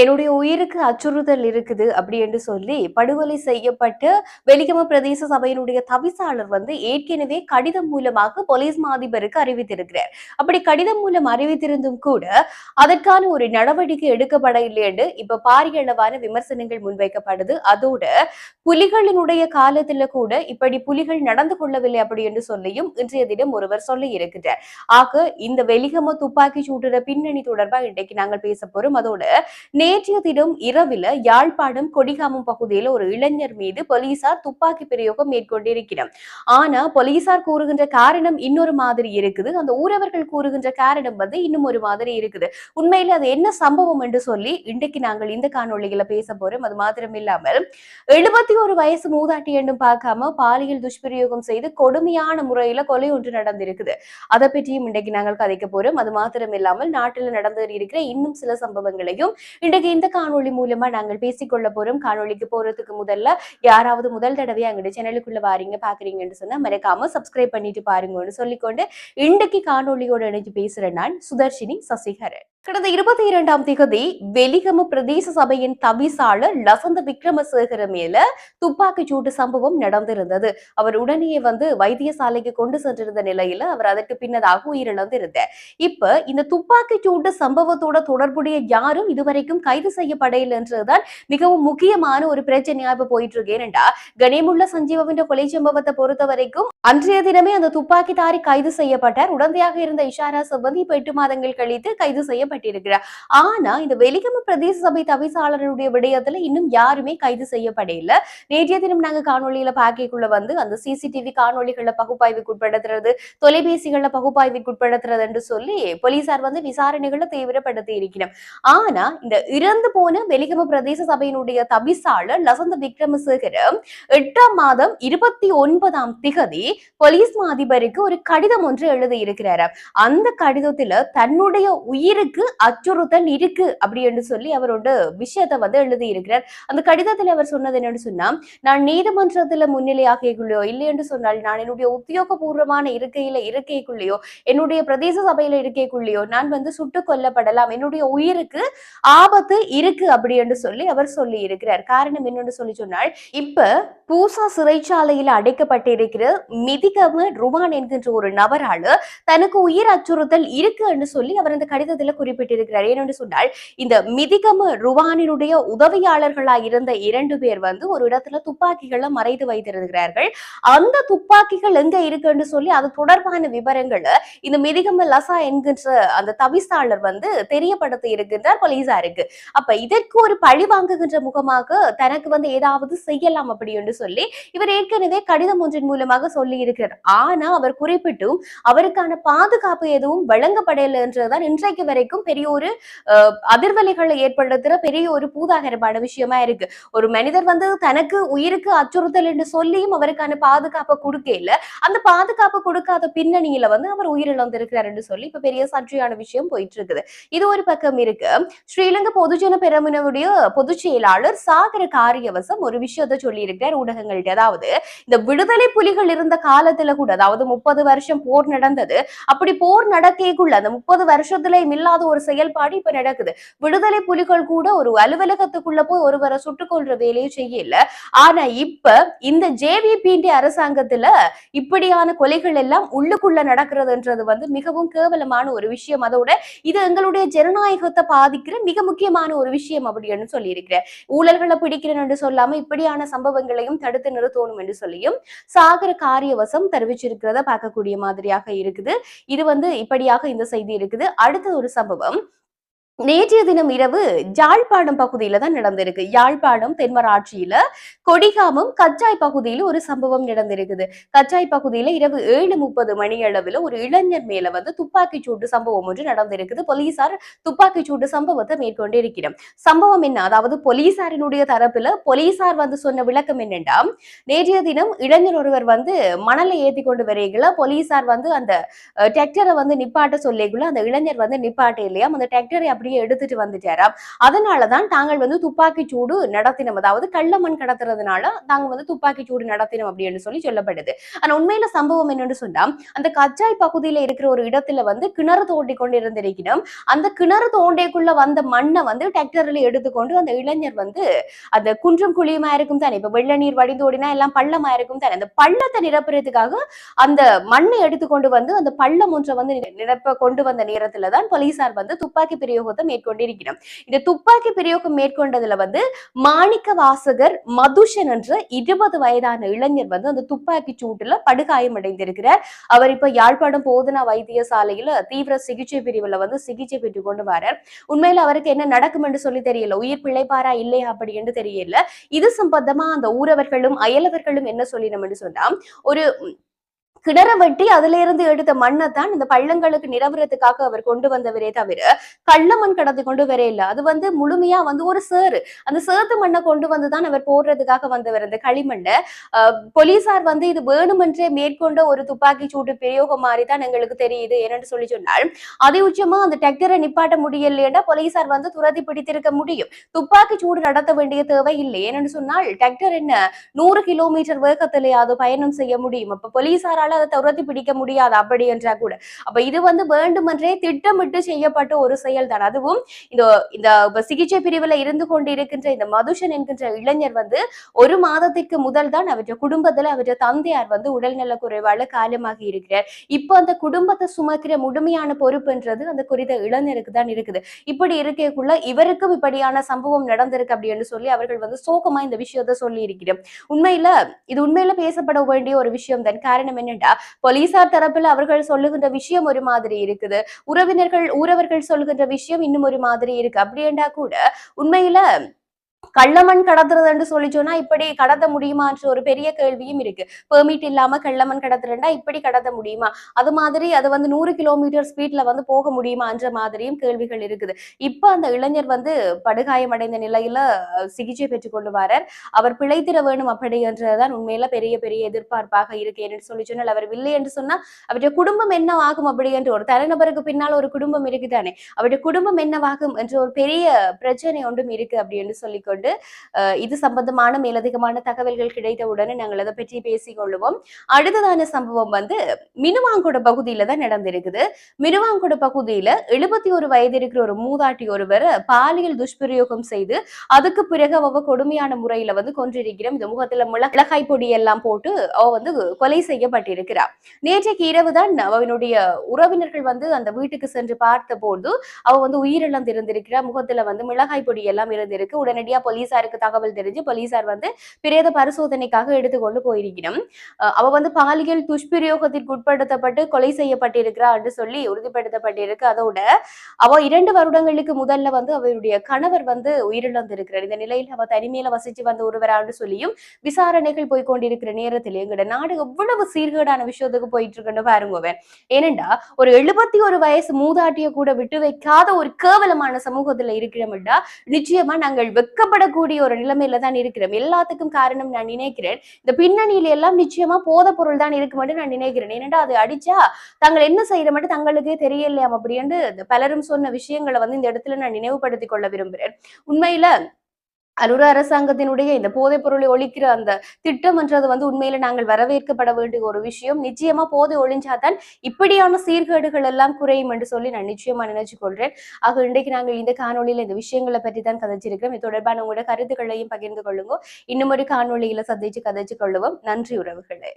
என்னுடைய உயிருக்கு அச்சுறுத்தல் இருக்குது அப்படி என்று சொல்லி படுகொலை செய்யப்பட்டு வெலிகம பிரதேச சபையினுடைய தவிசாளர் வந்து ஏற்கனவே கடிதம் மூலமாக போலீஸ் மாதிபருக்கு அறிவித்திருக்கிறார். அப்படி கடிதம் மூலம் அறிவித்திருந்தும் கூட அதற்கான ஒரு நடவடிக்கை எடுக்கப்பட இல்லை என்று இப்ப பாரிய அளவான விமர்சனங்கள் முன்வைக்கப்படுது. அதோட புலிகளினுடைய காலத்துல கூட இப்படி புலிகள் நடந்து கொள்ளவில்லை அப்படி என்று சொல்லியும் இன்றைய தினம் ஒருவர் சொல்லி இருக்கிறார். ஆக இந்த வெலிகம துப்பாக்கி சூட்டுற பின்னணி தொடர்பாக இன்றைக்கு நாங்கள் பேச போறோம். அதோட நேற்றைய தினம் இரவில யாழ்ப்பாணம் கொடிகாமம் பகுதியில் ஒரு இளைஞர் மீது போலீசார் துப்பாக்கி பிரயோகம் மேற்கொண்டிருக்கிறார் ஆனா போலீசார் கூறுகின்ற காரணம் இன்னொரு மாதிரி இருக்குது. அந்த ஊரவர்கள் கூறுகின்ற காரணம் வந்து இன்னும் ஒரு மாதிரி இருக்குது. உண்மையில அது என்ன சம்பவம் என்று சொல்லி இன்றைக்கு நாங்கள் இந்த காணொலியில பேச போறோம். அது மாத்திரம் இல்லாமல் எழுபத்தி ஒரு வயசு மூதாட்டி என்றும் பார்க்காம பாலியல் துஷ்பிரயோகம் செய்து கொடுமையான முறையில கொலை ஒன்று நடந்திருக்குது. அதை பற்றியும் இன்றைக்கு நாங்கள் கதைக்க போறோம். அது மாத்திரம் இல்லாமல் நாட்டில் நடந்து இருக்கிற இன்னும் சில சம்பவங்களையும் இன்றைக்கு இந்த காணொளி மூலமா நாங்கள் பேசிக்கொள்ள போறோம். காணொளிக்கு போறதுக்கு முதல்ல யாராவது முதல் தடவையா எங்களுடைய சேனலுக்குள்ள வாரீங்க பாக்குறீங்கன்னு சொன்னா மறக்காம சப்ஸ்கிரைப் பண்ணிட்டு பாருங்கன்னு சொல்லிக்கொண்டு இன்றைக்கு காணொளியோட இணைஞ்சு பேசுறேன் நான் சுதர்ஷினி சசிகரன். கடந்த இருபத்தி இரண்டாம் திகதி வெலிகம பிரதேச சபையின் தவிசாளர் லசந்த விக்ரமசேகர மேல துப்பாக்கி சூட்டு சம்பவம் நடந்திருந்தது. அவர் உடனே வந்து வைத்தியசாலைக்கு கொண்டு சென்றிருந்த நிலையில அவர் அதற்கு பின்னதாக உயிரிழந்திருந்தார். இப்ப இந்த துப்பாக்கி சூட்டு சம்பவத்தோட தொடர்புடைய யாரும் இதுவரைக்கும் கைது செய்யப்படையில என்றுதான் மிகவும் முக்கியமான ஒரு பிரச்சனையா இப்ப போயிட்டு இருக்கு ஏனென்றா கணேமுள்ள சஞ்சீவவின் கொலை சம்பவத்தை பொறுத்த வரைக்கும் அன்றைய தினமே அந்த துப்பாக்கிதாரி கைது செய்யப்பட்டார். உடந்தையாக இருந்த இஷாரா சிப்பந்தி இப்ப எட்டு மாதங்கள் கழித்து கைது செய்யப்பட்டிருக்கிறார் ஆனா இந்த வெலிகம பிரதேச சபை தவிசாளருடைய விடயத்துல இன்னும் யாருமே கைது செய்யப்படையில நேற்றைய தினம் நாங்க காணொலியில பாக்கிக்குள்ள வந்து அந்த சிசிடிவி காணொளிகள பகுப்பாய்வுக்கு உட்படுத்துறது தொலைபேசிகள பகுப்பாய்வுக்கு உட்படுத்துறது என்று சொல்லி போலீசார் வந்து விசாரணைகளை தீவிரப்படுத்தி இருக்கிறோம். ஆனா இந்த இறந்து போன வெலிகம பிரதேச சபையினுடைய தவிசாளர் லசந்த விக்ரமசேகரம் எட்டாம் மாதம் இருபத்தி ஒன்பதாம் திகதி போலீஸ் அதிபருக்கு ஒரு கடிதம் ஒன்று எழுதியிருக்கிறார் அந்த கடிதத்துல தன்னுடைய உயிருக்கு அச்சுறுத்தல் இருக்கு அப்படி என்று சொல்லி அவர் ஒரு விஷயத்தை வந்து எழுதி இருக்கிறார் அந்த கடிதத்தில் அவர் சொன்னது என்னன்னு சொன்னா நான் நீதிமன்றத்துல முன்னிலையாகியுள்ளோ இல்லை என்று சொன்னால் நான் என்னுடைய உத்தியோகபூர்வமான இருக்கையில இருக்கைக்குள்ளேயோ என்னுடைய பிரதேச சபையில இருக்கைக்குள்ளேயோ நான் வந்து சுட்டுக் கொல்லப்படலாம். என்னுடைய உயிருக்கு ஆபத்து இருக்கு அப்படி என்று சொல்லி அவர் சொல்லி இருக்கிறார் காரணம் என்னன்னு சொல்லி சொன்னால் இப்ப பூசா சிறைச்சாலையில் அடைக்கப்பட்டிருக்கிற மிதிகம ருமான் என்கின்ற ஒரு நபரால தனக்கு உயிர் அச்சுறுத்தல் இருக்கு என்று சொல்லி அவர் அந்த கடிதத்துல குறி குறிப்பிட்டிருக்கிறார். ஏனென்று சொன்னால் இந்த மிதிகம ருவானினுடைய உதவியாளர்களாக இருந்த இரண்டு பேர் வந்து ஒரு இடத்துல துப்பாக்கிகளை மறைத்து வைத்திருக்கிறார்கள். அந்த துப்பாக்கிகள் எங்க இருக்குன்னு சொல்லி அது தொடர்பான விவரங்களை இந்த மிதிகம லசா என்கின்ற அந்த தவிசாளர் வந்து தெரியப்படுத்தி இருக்கின்றார் போலீசாருக்கு. அப்ப இதற்கு ஒரு பழி வாங்குகின்ற முகமாக தனக்கு வந்து ஏதாவது செய்யலாம் அப்படி என்று சொல்லி இவர் ஏற்கனவே கடிதம் ஒன்றின் மூலமாக சொல்லி இருக்கிறார் ஆனா அவர் குறிப்பிட்டும் அவருக்கான பாதுகாப்பு எதுவும் வழங்கப்படலை என்றுதான் இன்றைக்கு வரைக்கும் பெரிய ஒரு அதிர்வலைகளை ஏற்படுத்துற பெரிய ஒரு பூதாகரமான விஷயமா இருக்கு. ஒரு மனிதர் வந்து தனக்கு உயிருக்கு அச்சுறுத்தல் என்று சொல்லியும் அவருக்கான பாதுகாப்பை இல்ல அந்த பாதுகாப்பு கொடுக்காத பின்னணியில வந்து அவர் உயிரிழந்திருக்கிறார் என்று சொல்லி இப்ப பெரிய சர்ச்சையான விஷயம் போயிட்டு இருக்குது இது ஒரு பக்கம் இருக்கு. ஸ்ரீலங்கா பொதுஜன பெரமுனவுடைய பொதுச் செயலாளர் சாகர காரியவசம் ஒரு விஷயத்தை சொல்லி இருக்கிறார் ஊடகங்கள்ட்ட. அதாவது இந்த விடுதலை புலிகள் இருந்த காலத்துல கூட அதாவது முப்பது வருஷம் போர் நடந்தது. அப்படி போர் நடக்கக்குள்ள அந்த முப்பது வருஷத்துல இல்லாத ஒரு செயல்பாடு இப்ப நடக்குது. விடுதலை புலிகள் கூட ஒரு அலுவலகத்துக்குள்ள போய் ஒருவரை சுட்டுக் கொள்ற வேலையை செய்யல. ஆனா இப்ப இந்த ஜேவிபி அரசாங்கத்துல இப்படியான கொலைகள் எல்லாம் உள்ளுக்குள்ள நடக்கிறதுன்றது வந்து மிகவும் கேவலமான ஒரு விஷயம். அதோட இது எங்களுடைய ஜனநாயகத்தை பாதிக்கிற மிக முக்கியமான ஒரு விஷயம் அப்படின்னு சொல்லியிருக்கிறேன் ஊழல்களை பிடிக்கிறேன் என்று சொல்லாம இப்படியான சம்பவங்களையும் தடுத்து நிறுத்தணும் என்று சொல்லியும் சாகர காரியவசம் தெரிவிச்சிருக்கிறத பார்க்கக்கூடிய மாதிரியாக இருக்குது. இது வந்து இப்படியாக இந்த செய்தி இருக்குது. அடுத்த ஒரு சம்பவம். രൂപം நேற்றைய தினம் இரவு யாழ்ப்பாணம் பகுதியில தான் நடந்திருக்கு. யாழ்ப்பாணம் தென்மராட்சியில கொடிகாமம் கச்சாய் பகுதியில ஒரு சம்பவம் நடந்திருக்குது. கச்சாய் பகுதியில இரவு ஏழு முப்பது மணி அளவுல ஒரு இளைஞர் மேல வந்து துப்பாக்கி சூட்டு சம்பவம் ஒன்று நடந்திருக்குது. போலீசார் துப்பாக்கி சூட்டு சம்பவத்தை மேற்கொண்டிருக்கிறோம். சம்பவம் என்ன? அதாவது போலீசாரினுடைய தரப்புல போலீசார் வந்து சொன்ன விளக்கம் என்னென்னா நேற்றைய தினம் இளைஞர் ஒருவர் வந்து மணலை ஏத்தி கொண்டு வரையில போலீசார் வந்து அந்த டிராக்டரை வந்து நிப்பாட்ட சொல்லிக்குள்ள அந்த இளைஞர் வந்து நிப்பாட்ட இல்லையா? அந்த டிராக்டரை அப்படி அப்படியே எடுத்துட்டு வந்துட்டாராம். அதனாலதான் தாங்கள் வந்து துப்பாக்கி சூடு நடத்தினோம். அதாவது கள்ளமண் கடத்துறதுனால தாங்க வந்து துப்பாக்கி சூடு நடத்தினோம் அப்படின்னு சொல்லி சொல்லப்படுது. ஆனா உண்மையில சம்பவம் என்னன்னு சொன்னா அந்த கச்சாய் பகுதியில இருக்கிற ஒரு இடத்துல வந்து கிணறு தோண்டி கொண்டு இருந்திருக்கணும் அந்த கிணறு தோண்டிக்குள்ள வந்த மண்ணை வந்து டிராக்டர்ல எடுத்துக்கொண்டு அந்த இளைஞர் வந்து அந்த குன்றும் குழியுமா இருக்கும் தானே இப்ப வெள்ள நீர் வடிந்தோடினா எல்லாம் பள்ளமா இருக்கும் தானே அந்த பள்ளத்தை நிரப்புறதுக்காக அந்த மண்ணை எடுத்துக்கொண்டு வந்து அந்த பள்ளம் ஒன்றை வந்து நிரப்ப கொண்டு வந்த நேரத்துலதான் போலீசார் வந்து துப்பாக்கி பிரயோகத்தை மேற்கொண்டிருக்கிறோம். இந்த துப்பாக்கி பிரயோகம் மேற்கொண்டதுல வந்து மாணிக்க வாசகர் மதுஷன் என்ற இருபது வயதான இளைஞர் வந்து அந்த துப்பாக்கி சூட்டுல படுகாயம் அடைந்திருக்கிறார். அவர் இப்ப யாழ்ப்பாணம் போதனா வைத்தியசாலையில தீவிர சிகிச்சை பிரிவுல வந்து சிகிச்சை பெற்றுக் கொண்டு வரார். உண்மையில அவருக்கு என்ன நடக்கும் என்று சொல்லி தெரியல. உயிர் பிழைப்பாரா இல்லையா அப்படி என்று தெரியல. இது சம்பந்தமா அந்த ஊரவர்களும் அயலவர்களும் என்ன சொல்லினோம் என்று சொன்னா ஒரு கிணற வெட்டி அதுல இருந்து எடுத்த மண்ணை தான் இந்த பள்ளங்களுக்கு நிரவுறதுக்காக அவர் கொண்டு வந்தவரே தவிர கள்ள மண் கடத்தி கொண்டு வரே இல்லை. அது வந்து முழுமையா வந்து ஒரு சேறு. அந்த சேத்து மண்ணை கொண்டு வந்துதான் அவர் போடுறதுக்காக வந்தவர் அந்த களிமண்ணை. போலீசார் வந்து இது வேணுமென்றே மேற்கொண்ட ஒரு துப்பாக்கி சூட்டு பிரயோகம் மாதிரி தான் எங்களுக்கு தெரியுது என்னன்னு சொல்லி சொன்னால். அதி உச்சமா அந்த டெக்டரை நிப்பாட்ட முடியலைன்னா போலீசார் வந்து துரதி பிடித்திருக்க முடியும். துப்பாக்கி சூடு நடத்த வேண்டிய தேவை இல்லை. ஏன்னு சொன்னால் டெக்டர் என்ன நூறு கிலோமீட்டர் வேகத்திலேயாவது பயணம் செய்ய முடியும். அப்ப போலீசாரால் அதை துரத்தி பிடிக்க முடியாது அப்படி என்றா கூட. அப்ப இது வந்து வேண்டுமென்றே திட்டமிட்டு செய்யப்பட்ட ஒரு செயல் தான் அதுவும் இந்த இந்த சிகிச்சை பிரிவுல இருந்து கொண்டு இருக்கின்ற இந்த மதுஷன் என்கின்ற இளைஞர் வந்து ஒரு மாதத்திற்கு முதல் தான் அவற்றை குடும்பத்துல அவற்றை தந்தையார் வந்து உடல்நல குறைவால காலமாகி இருக்கிறார். இப்போ அந்த குடும்பத்தை சுமக்கிற முழுமையான பொறுப்புன்றது அந்த குறித்த இளைஞருக்கு தான் இருக்குது. இப்படி இருக்கக்குள்ள இவருக்கும் இப்படியான சம்பவம் நடந்திருக்கு அப்படின்னு சொல்லி அவர்கள் வந்து சோகமா இந்த விஷயத்த சொல்லி இருக்கிறோம் உண்மையில இது உண்மையில பேசப்பட வேண்டிய ஒரு விஷயம் தான் காரணம் என்னன்னா போலீசார் தரப்புல அவர்கள் சொல்லுகின்ற விஷயம் ஒரு மாதிரி இருக்குது. உறவினர்கள் ஊரவர்கள் சொல்லுகின்ற விஷயம் இன்னும் ஒரு மாதிரி இருக்கு. அப்படியேண்டா கூட உண்மையில கள்ளமண் கடத்துறதுன்னு சொல்லி சொன்னா இப்படி கடத்த முடியுமான்ற ஒரு பெரிய கேள்வியும் இருக்கு. பெர்மிட் இல்லாம கள்ளமண் கடத்துறேன்டா இப்படி கடத்த முடியுமா? அது மாதிரி அது வந்து நூறு கிலோமீட்டர் ஸ்பீட்ல வந்து போக முடியுமான்ற மாதிரியும் கேள்விகள் இருக்குது. இப்ப அந்த இளைஞர் வந்து படுகாயமடைந்த நிலையில சிகிச்சை பெற்றுக் கொண்டு வரார் அவர் பிழைத்திட வேணும் அப்படி என்றதுதான் உண்மையில பெரிய பெரிய எதிர்பார்ப்பாக இருக்கு. என்று சொல்லி சொன்னால் அவர் இல்லை என்று சொன்னா அவருடைய குடும்பம் என்ன ஆகும் அப்படி என்று ஒரு தனிநபருக்கு பின்னால் ஒரு குடும்பம் இருக்குதானே? அவருடைய குடும்பம் என்னவாகும் என்ற ஒரு பெரிய பிரச்சனை ஒன்றும் இருக்கு அப்படின்னு சொல்லிக்கொண்டு கொண்டு இது சம்பந்தமான மேலதிகமான தகவல்கள் கிடைத்தவுடனே நாங்கள் அதை பற்றி பேசிக்கொள்வோம் அடுத்ததான சம்பவம் வந்து மினுவாங்குட பகுதியில தான் நடந்திருக்குது. மினுவாங்குட பகுதியில எழுபத்தி ஒரு வயது இருக்கிற ஒரு மூதாட்டி ஒருவர் பாலியல் துஷ்பிரயோகம் செய்து அதுக்கு பிறகு அவ கொடுமையான முறையில வந்து கொன்றிருக்கிறோம். இந்த முகத்துல மிளகாய் பொடி எல்லாம் போட்டு அவ வந்து கொலை செய்யப்பட்டிருக்கிறார் நேற்றைக்கு இரவு தான் அவனுடைய உறவினர்கள் வந்து அந்த வீட்டுக்கு சென்று பார்த்த போது அவ வந்து உயிரிழந்திருந்திருக்கிறார் முகத்துல வந்து மிளகாய் பொடி எல்லாம் இருந்திருக்கு. உடனடியா போலீசாருக்கு தகவல் தெரிஞ்சு போலீசார் வந்து பிரேத பரிசோதனைக்காக எடுத்துக்கொண்டு போயிருக்கிறோம். அவ வந்து பாலியல் துஷ்பிரயோகத்திற்கு உட்படுத்தப்பட்டு கொலை செய்யப்பட்டிருக்கிறா என்று சொல்லி உறுதிப்படுத்தப்பட்டிருக்கு. அதோட அவ இரண்டு வருடங்களுக்கு முதல்ல வந்து அவருடைய கணவர் வந்து உயிரிழந்திருக்கிறார். இந்த நிலையில் அவ தனிமையில வசிச்சு வந்த ஒருவரான்னு சொல்லியும் விசாரணைகள் போய் கொண்டிருக்கிற நேரத்தில் எங்கட நாடு எவ்வளவு சீர்கேடான விஷயத்துக்கு போயிட்டு இருக்குன்னு பாருங்க அவன். ஏனெண்டா ஒரு எழுபத்தி ஒரு வயசு மூதாட்டிய கூட விட்டு வைக்காத ஒரு கேவலமான சமூகத்துல இருக்கிறோம்டா நிச்சயமா நாங்கள் வெக்கப்படக்கூடிய ஒரு நிலைமையில தான் இருக்கிறோம் எல்லாத்துக்கும் காரணம் நான் நினைக்கிறேன். இந்த பின்னணியில எல்லாம் நிச்சயமா போத பொருள் தான் இருக்கு மட்டும் நான் நினைக்கிறேன். ஏன்னா அது அடிச்சா தாங்கள் என்ன செய்யற மட்டும் தங்களுக்கே தெரியலையாம் அப்படின்ட்டு பலரும் சொன்ன விஷயங்களை வந்து இந்த இடத்துல நான் நினைவுபடுத்திக் கொள்ள விரும்புகிறேன். உண்மையில அலுவல அரசாங்கத்தினுடைய இந்த போதைப் பொருளை ஒழிக்கிற அந்த திட்டம்ன்றது வந்து உண்மையில நாங்கள் வரவேற்கப்பட வேண்டிய ஒரு விஷயம். நிச்சயமா போதை ஒழிஞ்சாதான் இப்படியான சீர்கேடுகள் எல்லாம் குறையும் என்று சொல்லி நான் நிச்சயமா நினைச்சு கொள்றேன். ஆக இன்றைக்கு நாங்கள் இந்த காணொலியில இந்த விஷயங்களை பற்றி தான் கதைச்சிருக்கிறோம். இது தொடர்பான உங்களோட கருத்துக்களையும் பகிர்ந்து கொள்ளுங்க. இன்னும் ஒரு காணொளியில சந்திச்சு கதைச்சு கொள்ளுவோம். நன்றி உறவுகளே.